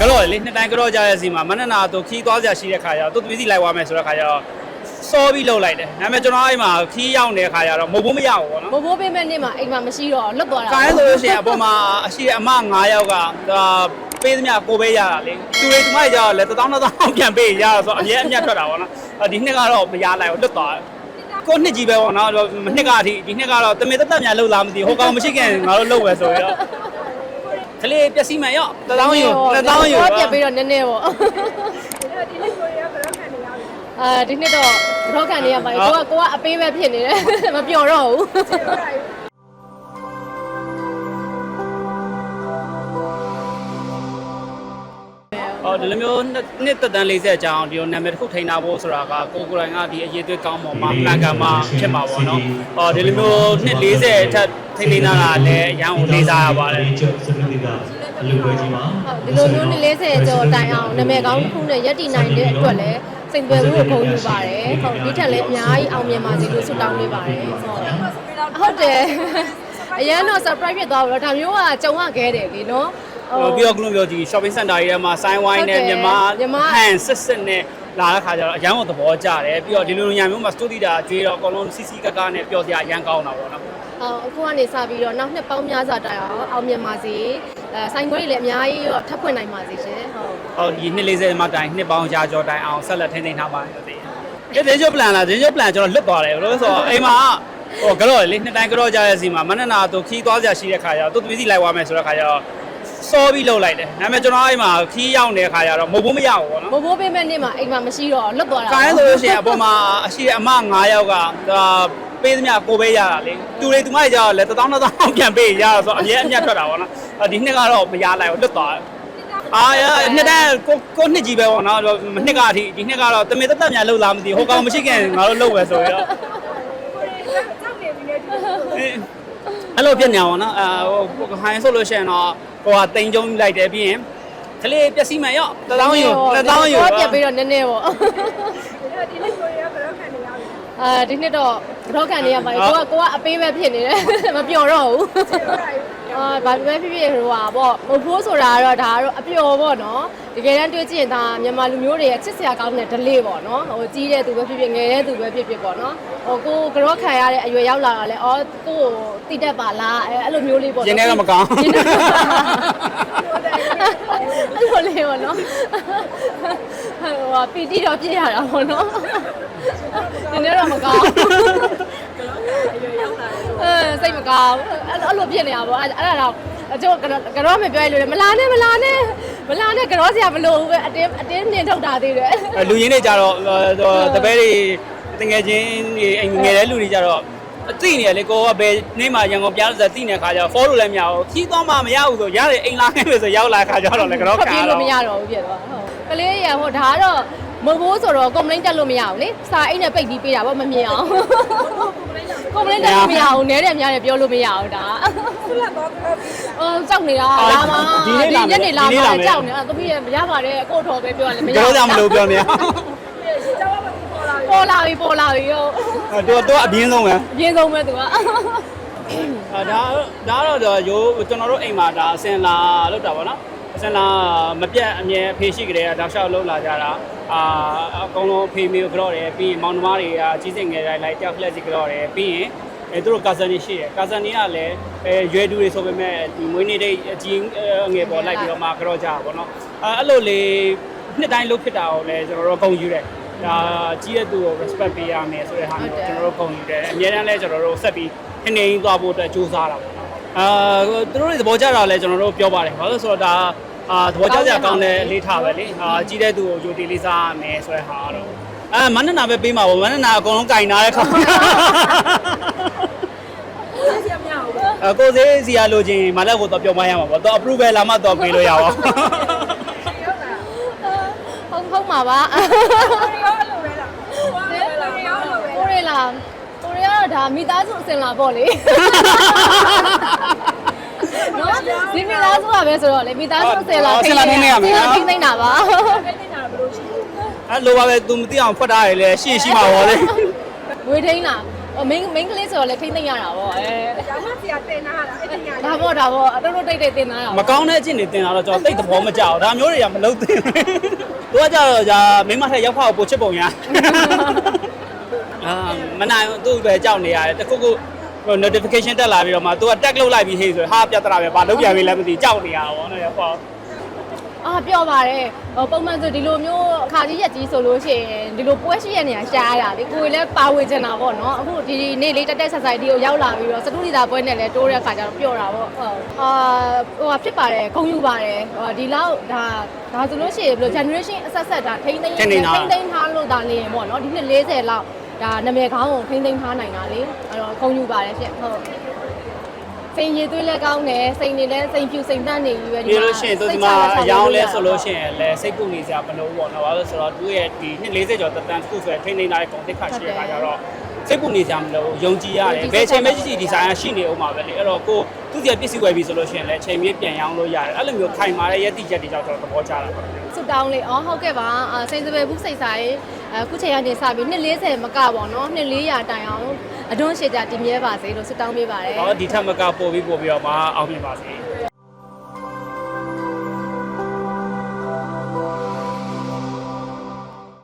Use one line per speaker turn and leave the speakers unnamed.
ကတော့လေနှစ်တိုင်းကတော့ကြတဲ့စီမှာမနက်နာသူခီးသွားစရာရှိတဲ့ခါကျတော့သူသမီးစီလိုက်သွားမယ်ဆိုတဲ့ခါကျတော့စောပြီးလှုပ်လိုက်တယ်ဒါပေမဲ့ကျွန်တော်အဲ့မှာခီးရောက်နေတဲ့ခါကျတော့မဟုတ်ဘူးမရဘူးပေါ့နော်
မဘိုးပေးမဲ့နေ့မှာအိမ်မှာမရှိတော့လွတ်သွားတာ
ကိုင်းဆိုလို့ရှိရင်အပေါ်မှာအရှိအမ9ယောက်ကဒါပေးသမျှကိုပဲရတာလေသူတွေဒီမိုက်ကြတော့လေ1000 1000ပြန်ပေးရတာဆိုတော့အများအမြတ်ထွက်တာပေါ့နော်အော်ဒီနှစ်ကတော့မရလိုက်ဘူးလွတ်သွားတယ်ကိုနှစ်ကြီးပဲပေါ့နော်နှစ်ကအထိဒီနှစ်ကတော့တမင်တက်တက်များလှုပ်လာမသိဘူးဟိုကောင်မရှိခင်ငါတို့လှုပ်ပဲဆိုပြီးတော့ ကလေးပျက်စီးမယ်ရော့တသောင်းယူတသောင်းယူ
တော့ပြက်ပြီးတော့နည်းနည်းပေါ့အာဒီနှစ်တော့ရောခံနေရပါကိုကကိုကအပေးပဲဖြစ်နေတယ်မပျော်တော့ဘူး
အော်ဒီလိုမျိုးနှစ်နှစ်သက်တမ်း40အကြောင်းဒီလိုနာမည်တစ်ခုထိန်းထားဖို့ဆိုတာကကိုကိုယ်တိုင်ကဒီအရေးသွေးကောင်းပေါ်မှာပလန်ကန်မှာဖြစ်မှာပေါ့နော်။အော်ဒီလိုမျိုးနှစ်40အထက်ထိန်းနေတာကလည်းအရန်ကိုလေးစားရပါတယ်။
ကျုပ်စနစ်ကအလူပွဲကြီးမှာ
ဟုတ်ဒီလိုမျိုးနေ့40ကျော်တိုင်အောင်နာမည်ကောင်းတစ်ခုနဲ့ရက်တည်နိုင်တဲ့အတွက်လည်းစိတ်သွယ်မှုကိုဂုဏ်ယူပါတယ်ဟုတ်ဒီထက်လည်းအများကြီးအောင်မြင်ပါစေလို့ဆုတောင်းပေးပါတယ်ဟုတ်ဟုတ်တယ်အရန်တော့ surprise ဖြစ်သွားတော့ဒါမျိုးကကြုံရခဲ့တယ်လေနော်
ဟို ပြီးတော့ကလုံးပြောကြည့် shopping center တွေထဲမှာဆိုင်းဝိုင်းနဲ့
ဟုတ်တယ်
မြန်မာ
မြန်မာ
ဟန်စစ်စစ်နဲ့လာတဲ့ခါကျတော့အရန်ကိုသဘောကျတယ်ပြီးတော့ဒီလိုလိုညာမျိုးမှာ studio တာကျွေးတော့အကုန်လုံးစီစီကကနဲ့ပျော်စရာအရန်ကောင်းတာပေါ့နော်
အော်အခုကနေစပြီးတော့နောက်နှစ်ပေါင်းများစွာတိုင်အောင်အောင်မြင်ပါစေအဲဆိုင်ခွဲတွေလည်းအများကြီးတော့ထပ်ဖွင့်နိုင်ပါစေရှင်ဟုတ်
ဟောဒီနှစ်40မှာတိုင်နှစ်ပေါင်းရာကျော်တိုင်အောင်ဆက်လက်ထိန်းသိမ်းထားပါတယ်သိတယ်ဒီဒင်းချုပ် plan လားဒင်းချုပ် plan ကျွန်တော်လွတ်သွားတယ်လို့ဆိုတော့အိမ်မှာဟိုကတော့လေနှစ်တိုင်းကတော့ကြတဲ့စီမှာမနက်နာသူခီးသွားစရာရှိတဲ့ခါကျတော့သူသမီးစီလိုက်သွားမယ်ဆိုတဲ့ခါကျတော့ စောပြီးလှုပ်လိုက်တယ်ဒါပေမဲ့ကျွန်တော်အဲ့မှာခီးရောက်နေတဲ့ခါကျတော့မဟုတ်ဘူးမရဘူးပေါ့နော်
မဘိုးပေးမဲ့နေ့မှာအိမ်မှာမရှိတော့လွတ်သွားတာ
ကိုင်းဆိုလို့ရှိရင်အပေါ်မှာအရှိအမ9ယောက်ကဒါပေးသမျှကိုပဲရတာလေသူတွေဒီမိုက်ကြတော့လေ1000 1000ပြန်ပေးရတာဆိုတော့အများအမြတ်ထွက်တာပေါ့နော်အော်ဒီနှစ်ကတော့မရလိုက်ဘူးလွတ်သွားတယ်အာရနှစ်တန်းကိုကိုနှစ်ကြီးပဲပေါ့နော်နှစ်ကအထိဒီနှစ်ကတော့တမင်တက်တက်များလှုပ်လာမသိဘူးဟိုကောင်မရှိခင်ငါတို့လှုပ်ပဲဆိုပြီးတော့ အဲ့လိုပြက်နေအောင်နော်အာဟိုဟိုင်းဆိုလို့ရှိရင်တော့ဟိုကတိန်ကျုံလိုက်တယ်ပြီးရင်ကလေးပျက်စီးမယ်ရော့တသောင်းယူတသောင်းယူ
တော့ပြက်ပြီးတော့နည်းနည်းပေါ့အာဒီနှစ်တော့ရောခံနေရပါကိုကကိုကအပေးပဲဖြစ်နေတယ်မပျော်တော့ဘူးအာဘာပဲဖြစ်ဖြစ်ဟိုဟာပေါ့မဟုတ်ဘူးဆိုတာကတော့ဒါကတော့အပျော်ပေါ့နော်တ ကယ်တမ်းတွေးကြည့်ရင်ဒါမြန်မာလူမျိုးတွေရဲ့ချစ်စရာကောင်းတဲ့ delay ပေါ့နော်ဟိုကြီးတဲ့သူပဲဖြစ်ဖြစ်ငယ်တဲ့သူပဲဖြစ်ဖြစ်ပေါ့နော်ဟိုကိုကြောခံရတဲ့အရွယ်ရောက်လာတာလဲအော်ကိုကိုတိတက်ပါလားအဲအဲ့လိုမျိုးလေးပေါ့
ရင်းနေတော့မကောင်း
ရင်းနေအဲ့လိုလေးပေါ့နော်ဟိုဟာပီတိတော့ပြည့်ရတာပေါ့နော်ဒီနေ့တော့မကောင်းအဲစိတ်မကောင်းအဲ့အဲ့လိုဖြစ်နေတာပေါ့အဲ့အဲ့ဒါတော့ အကျိုးကတော့မပြောရလို့လေမလာနဲ့မလာနဲ့မလာနဲ့ကြောစရာမလိုဘူးပဲအတင်းအတင်းမြင်ထုတ်တာသေးတယ်
အဲလူရင်းတွေကြတော့တပည့်တွေတငယ်ချင်းတွေအိမ်ငယ်တဲ့လူတွေကြတော့အသိနေရလေကိုကဘယ်နေ့မှရန်ကုန်ပြန်လို့ဆိုသိနေတဲ့ခါကျတော့ follow လည်းမရဘူးခီးသွားမှမရဘူးဆိုရတယ်အိမ်လာခဲ့ပြီဆိုရောက်လာခါကျတော့လည်းကတော့
ဖတ်
ကာ
ပြေး
တော့
လို့မရတော့ဘူးဖြစ်သွားဟုတ်ကလေးရဟိုဒါကတော့ မဟုတ်ဘူးဆိုတော့ complaint တက်လို့မရဘူးလေစာအိတ်နဲ့ပိတ်ပြီးပေးတာပေါ့မမြင်အောင် complaint တက်လို့မရဘူးနဲတယ်များတယ်ပြောလို့မရဘူးဒါဆုလက်တော့အော်ကြောက်နေတာလာမညနေလာမှာကြောက်နေတာသမီးရမရပါတယ်အကိုထော်ပဲပြောရတယ်မရ
ကြောကြမလို့ပြောနေရ
ပေါ်လာပြီပေါ်လာပြီဟုတ်
တော့တော့အပြင်းဆုံးပဲ
အပြင်းဆုံးပဲသူက
အဲဒါဒါတော့ရိုးကျွန်တော်တို့အိမ်မှာဒါအစင်လာလောက်တာပေါ့နော်အ စင်လာမပြတ်အမြဲအဖေရှိကြတဲ့တောက်လျှောက်လောက်လာကြတာအာအကုန်လုံးအဖေမေကိုကြော့တယ်ပြီးရင်မောင်နှမတွေကကြီးစင်ငယ်တိုင်းလိုက်တယောက်ဖလက်စီကြော့တယ်ပြီးရင်အဲသူတို့ကာဇန်တွေရှိတယ်ကာဇန်တွေကလည်းအဲရွယ်တူတွေဆိုပေမဲ့ဒီမွေးနေ့တိတ်အကြီးငယ်ပေါ်လိုက်ပြီးတော့မှကြော့ကြတာပေါ့နော်အဲအဲ့လိုလေးနှစ်တိုင်းလုပ်ဖြစ်တာကိုလည်းကျွန်တော်တို့ဂုဏ်ယူတယ်ဒါကြီးတဲ့သူကို respect ပေးရမယ်ဆိုတဲ့ဟာမျိုးကျွန်တော်တို့ဂုဏ်ယူတယ်အများတန်းလဲကျွန်တော်တို့ဆက်ပြီးနေနေသွားဖို့အတွက်ကြိုးစားတာပေါ့နော်အာသူတို့တွေသဘောကျတာလဲကျွန်တော်တို့ပြောပါတယ်ဘာလို့လဲဆိုတော့ဒါ အာသဘောကျစရာကောင်းတဲ့အလေးထားပဲလေအာကြီးတဲ့သူကိုကြိုတီလေးစားရမယ်ဆိုတဲ့ဟာကတော့အာမန္တနာပဲပေးမှာပေါ့မန္တနာအကုန်လုံးကင်ထားတဲ့ခါအကိုစေးစီရလိုချင်မလက်ကိုတော့ပြောမရမှာပေါ့တော့ approval လာမှတော့ပေးလို့ရပါဘူး
ဟုတ်ဟုတ်မှာပါကိုရီလာကိုရီကတော့ဒါမိသားစုအစင်လာပေါ့လေ နော်ဒီမိသားစုကပဲဆိုတော့လေမိသားစုအစင်လာထိန်းထိန်းနေတာပါ
အဲ့လိုပါပဲ तू မသိအောင်ဖွက်ထားရလေရှေ့ရှိမှာပေါ့လေ
ငွေထိန်းတာဟ main main ကလေးဆိုတော့လည်းထိမ့်သိမ့်ရတာပေါ့အဲ
ဒါမှဆရာတင်တာလားအဲ့ဒီညာ
ဒါပေါ့ဒါပေါ့အတော်တော်တိတ်တိတ်တင်သားတာ
မကောင်းတဲ့အကျင့်တွေတင်လာတော့ကျွန်တော်တိတ်သဘောမကျအောင်ဒါမျိုးတွေကမလုပ်သင့်ဘူးသူကကြတော့じゃမိမထက်ရောက်ဖောက်ပို့ချစ်ပုံရအာမနိုင်ဘူးသူ့ပဲကြောက်နေရတယ်တခုခု notification တက်လာပြီးတော့မှ तू ကတက်လုပ်လိုက်ပြီးဟေးဆိုဟာပြတ်တလာပဲဘာလုပ်ပြန်ပြီလဲမသိကြောက်နေရတာပေါ့နော်ရောက်ဖောက်
အာပြောပါတယ်ဟိုပုံမှန်ဆိုဒီလိုမျိုးအခါကြီးရက်ကြီးဆိုလို့ရှိရင်ဒီလိုပွဲရှိရနေရရှားရတာလေကိုယ်လည်းပါဝင်ချင်တာပေါ့နော်အခုဒီနေ့လေးတက်တက်ဆက်ဆိုင်ဒီကိုရောက်လာပြီးတော့စတူဒီတာပွဲနဲ့လည်းတိုးတဲ့အခါကျတော့ပျော့တာပေါ့ဟုတ်အာဟိုဟာဖြစ်ပါတယ်ဂုံယူပါတယ်ဟိုဒီလောက်ဒါဒါဆိုလို့ရှိရင်ဘယ်လို generation အဆက်ဆက်ဒါထိမ့်သိမ့်
ထိန်းသိမ်းထားတာ
ထိမ့်ထားလို့ဒါနေရင်ပေါ့နော်ဒီနှစ်40လောက် ဒါနာမည်ခေါင်းကိုထိမ့်သိမ့်ထားနိုင်တာလေအဲ့တော့ဂုံယူပါတယ်ရှင့်ဟုတ်စိန်ရည်သွေးလည်းကောင်းတယ်စိန်နေလည်းစိန်ဖြူစိန်တန့်နေပြီပဲ
ပြီးလို့ရှိရင်သူဒီမှာ
စိတ်ချ
အယောင်းလဲဆိုလို့
ရ
ရှိရင်လဲစိတ်ပူနေစရာမလိုဘူးပေါ့နော်ဘာလို့လဲဆိုတော့သူရဲ့ဒီ240ကျော်တက်တန်းတစ်ခုဆိုရင်ထိန်းသိမ်းထားတဲ့ဂုံတိတ်ခါရှိတဲ့ခါကျတော့စိတ်ပူနေစရာမလိုဘူးယုံကြည်ရတယ်ဘယ်ချိန်မှကြည့်ကြည့်ဒီဇိုင်းကရှိနေအောင်ပါပဲလေအဲ့တော့ကိုသူ့စီပစ္စည်းဝယ်ပြီဆိုလို့ရှိရင်လဲချိန်မြေးပြန်ရောင်းလို့ရတယ်အဲ့လိုမျိုးခိုင်မာတဲ့ရည်တည်ချက်တွေကြောင့်ကျွန်တော်သဘောကျတာပါ
ဆုတောင်းလေးအော်ဟုတ်ကဲ့ပါအာစိန်စပယ်ဘူးစိတ်ဆိုင် အခုချိန်ကနေစပြီးနှစ်40မကပေါ့နော်နှစ်400တိုင်အောင်အတွန်းရှည်ကြတည်မြဲပါစေလို့ဆုတောင်းပေးပါတယ်
ဟောဒီထက်မကပို့ပြီးပို့ပြီးတော့မှအောင်မြင်ပါစေ